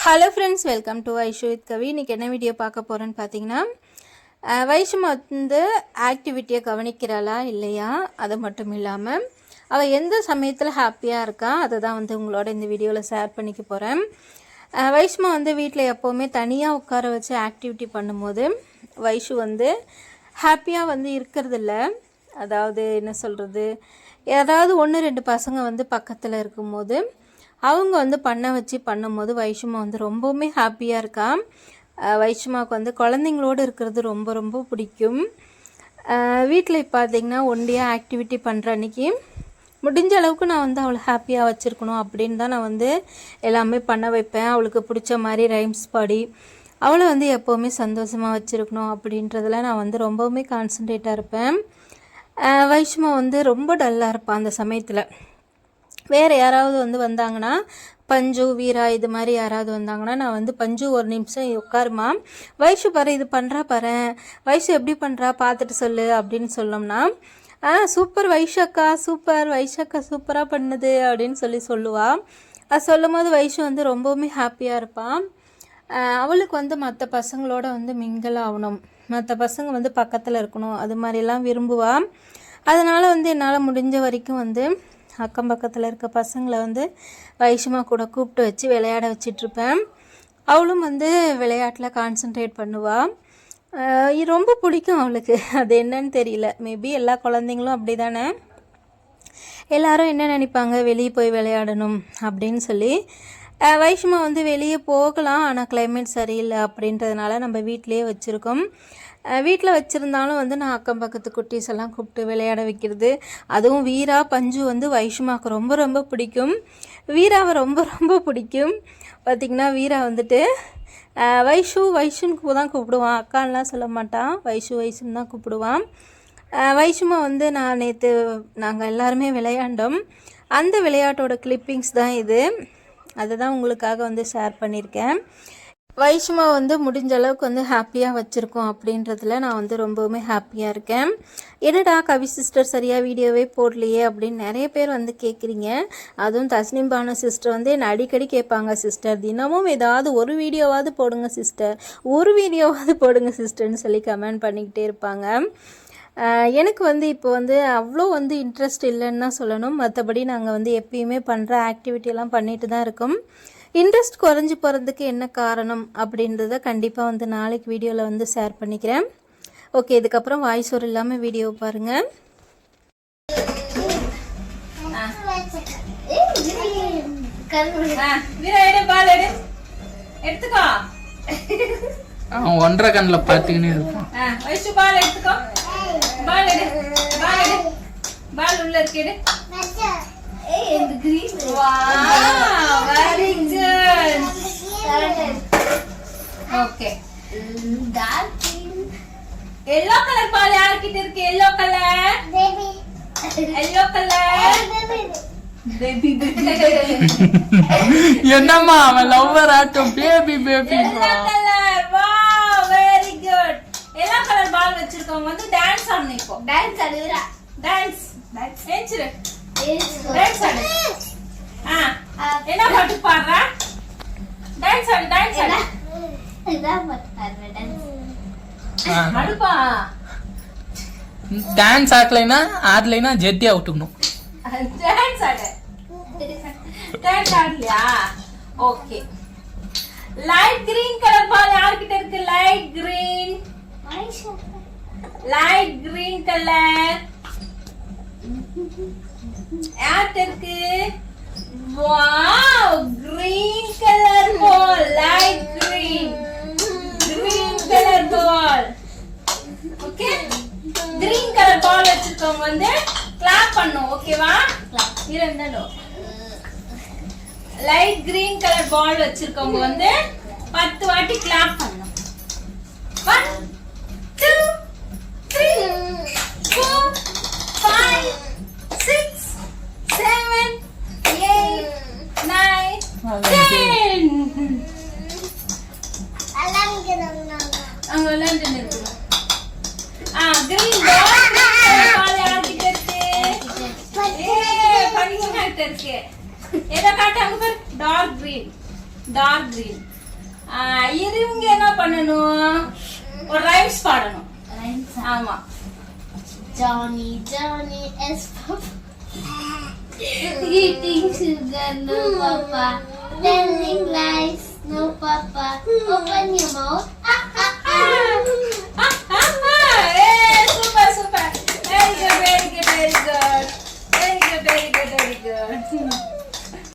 Hello friends welcome to Vaishu with Kavi இன்றைக்கி என்ன video பார்க்க போகிறேன்னு பார்த்தீங்கன்னா அஹ், வந்து ஆக்டிவிட்டியை கவனிக்கிறாளா இல்லையா? அது மட்டும் இல்லாமல் அவள் எந்த சமயத்தில் ஹாப்பியாக இருக்கா? அதை தான் வந்து உங்களோட இந்த வீடியோவில் ஷேர் பண்ணிக்க போகிறேன் வைஷ்மா வந்து வீட்டில் எப்போவுமே தனியாக உட்கார வச்சு ஆக்டிவிட்டி பண்ணும்போது வைஷு வந்து ஹாப்பியாக வந்து இருக்கிறதில்ல. அதாவது என்ன சொல்கிறது ஏதாவது ஒன்று ரெண்டு பசங்க வந்து பக்கத்தில் இருக்கும்போது அவங்க வந்து பண்ண வச்சு பண்ணும்போது வைஷுமா வந்து ரொம்பவுமே ஹாப்பியாக இருக்கா? அஹ் வைஷுமாவுக்கு வந்து குழந்தைங்களோடு இருக்கிறது ரொம்ப ரொம்ப பிடிக்கும். வீட்டில் பார்த்தீங்கன்னா ஒண்டியாக ஆக்டிவிட்டி பண்ணுற அன்றைக்கி முடிஞ்ச அளவுக்கு நான் வந்து அவளை ஹாப்பியாக வச்சுருக்கணும் அப்படின்னு தான் நான் வந்து எல்லாமே பண்ண வைப்பேன். அவளுக்கு பிடிச்ச மாதிரி ரைம்ஸ் பாடி அவளை வந்து எப்போவுமே சந்தோஷமாக வச்சுருக்கணும் அப்படின்றதுல நான் வந்து ரொம்பவுமே கான்சன்ட்ரேட்டாக இருப்பேன். வைஷ்மா வந்து ரொம்ப டல்லாக இருப்பான் அந்த சமயத்தில். வேறு யாராவது வந்து வந்தாங்கன்னா பஞ்சு வீரா இது மாதிரி யாராவது வந்தாங்கன்னா நான் வந்து பஞ்சு ஒரு நிமிஷம் உட்காருமா? வயசு பாரு இது பண்ணுறா பாரு. வயசு எப்படி பண்ணுறா பார்த்துட்டு சொல்லு அப்படின்னு சொன்னோம்னா ஆ சூப்பர் வைஷக்கா சூப்பர். வைஷக்கா சூப்பராக பண்ணுது. அப்படின்னு சொல்லி சொல்லுவாள் அது சொல்லும் போது வைஷு வந்து ரொம்பவுமே ஹாப்பியாக இருப்பான் அவளுக்கு வந்து மற்ற பசங்களோட வந்து மிங்கிள் ஆகணும். மற்ற பசங்க வந்து பக்கத்தில் இருக்கணும். அது மாதிரிலாம் விரும்புவாள் அதனால் வந்து என்னால் முடிஞ்ச வரைக்கும் வந்து அக்கம் பக்கத்தில் இருக்க பசங்களை வந்து வைஷுமா கூட கூப்பிட்டு வச்சு விளையாட வச்சிட்ருப்பேன். அவளும் வந்து விளையாட்டில் கான்சென்ட்ரேட் பண்ணுவாள் ரொம்ப பிடிக்கும் அவளுக்கு. அது என்னன்னு தெரியல. மேபி எல்லா குழந்தைங்களும் அப்படி தானே எல்லாரும் என்ன நினைப்பாங்க? வெளியே போய் விளையாடணும் அப்படின்னு சொல்லி. வைஷ்மா வந்து வெளியே போகலாம். ஆனால் கிளைமேட் சரியில்லை அப்படின்றதுனால நம்ம வீட்டிலேயே வச்சுருக்கோம். வீட்டில் வச்சுருந்தாலும் வந்து நான் அக்கம் பக்கத்து குட்டீஸ் எல்லாம் கூப்பிட்டு விளையாட வைக்கிறது. அதுவும் வீரா பஞ்சு வந்து வைஷ்மாவுக்கு ரொம்ப ரொம்ப பிடிக்கும். வீராவை ரொம்ப ரொம்ப பிடிக்கும். பார்த்திங்கன்னா வீரா வந்துட்டு வைஷு வைஷுன்னு தான் கூப்பிடுவான். அக்கான்லாம் சொல்ல மாட்டான். வைஷு வைஷுன்னு தான் கூப்பிடுவான். வைஷுமா வந்து நான் நேற்று நாங்கள் எல்லாருமே விளையாண்டோம். அந்த விளையாட்டோட கிளிப்பிங்ஸ் தான் இது. அதை தான் உங்களுக்காக வந்து ஷேர் பண்ணியிருக்கேன். வைஷ்மா வந்து முடிஞ்ச அளவுக்கு வந்து ஹாப்பியாக வச்சுருக்கோம் அப்படின்றதுல நான் வந்து ரொம்பவுமே ஹாப்பியாக இருக்கேன். என்னடா கவி சிஸ்டர் சரியாக வீடியோவே போடலையே அப்படின்னு நிறைய பேர் வந்து கேட்குறீங்க அதுவும் தஸ்னிம் பானு சிஸ்டர் வந்து என்னை அடிக்கடி கேட்பாங்க சிஸ்டர் தினமும் ஏதாவது ஒரு வீடியோவாவது போடுங்க சிஸ்டர் ஒரு வீடியோவாவது போடுங்க சிஸ்டர்னு சொல்லி கமெண்ட் பண்ணிக்கிட்டே இருப்பாங்க. எனக்கு வந்து இப்போ வந்து அவ்வளோ வந்து இன்ட்ரெஸ்ட் இல்லைன்னு தான் சொல்லணும். மற்றபடி நாங்கள் வந்து எப்பயுமே பண்ணுற ஆக்டிவிட்டியெல்லாம் பண்ணிட்டு தான் இருக்கோம். இன்ட்ரெஸ்ட் குறைஞ்சி போகிறதுக்கு என்ன காரணம் அப்படின்றத கண்டிப்பாக வந்து நாளைக்கு வீடியோவில் வந்து ஷேர் பண்ணிக்கிறேன். ஓகே இதுக்கப்புறம் வாய்ஸ் ஒரு இல்லாமல் வீடியோ பாருங்கள் ஒன்றரை கண்ணில் பார்த்துக்கினே வயசு பால் எடுத்துக்கோ. பால் எடு பால் எடு. பால் உள்ள இருக்கேடு very good okay yellow colour ball யார்கிட்ட இருக்கு? Yellow colour yellow colour baby என்னம்மா அவன் லவ்வர் ஆட்டம். Baby baby yellow colour wow very good yellow ball வச்சிருக்கவங்க வந்து டான்ஸ் ஆடணும் இப்போ. டான்ஸ் ஏஞ்சிரு. டான்ஸ் ஆடு. ஆ என்ன பாட்டு பாடுற? டான்ஸ் ஆடு டான்ஸ் ஆடு. அடுப்பா. டான்ஸ் ஆடலைன்னா ஆடலைன்னா ஜெத்தியா விட்டுக்கணும். டான்ஸ் ஆடு. Dance ஆடலையா? Okay light green colour ball யார்கிட்ட இருக்கு? Light green light green colour யார்கிட்ட இருக்கு. Wow green colour ball light green green colour ball okay green colour ball வச்சிருக்கவங்க வந்து கிளாப் பண்ணும் ஓகேவா இருந்தாலும் லைட் கிரீன் கலர் பால் வச்சிருக்கவங்க வந்து பத்து வாட்டி கிளாப் பண்ணும். ஒன் டூ அங்க விளையாண்டு இருக்கணும் ஆ கிரீன் பால் யார்கிட்ட இருக்கு. ஏ பனிஷ்மெண்ட் இருக்கு. எதை காட்டு அங்க பாரு. டார்க் கிரீன் டார்க் கிரீன் இவங்க என்ன பண்ணணும்? ஒரு ரைம்ஸ் பாடணும். ஆமா. Is Papa. Eating sugar, no Papa. Telling lies, no Papa. Open your mouth.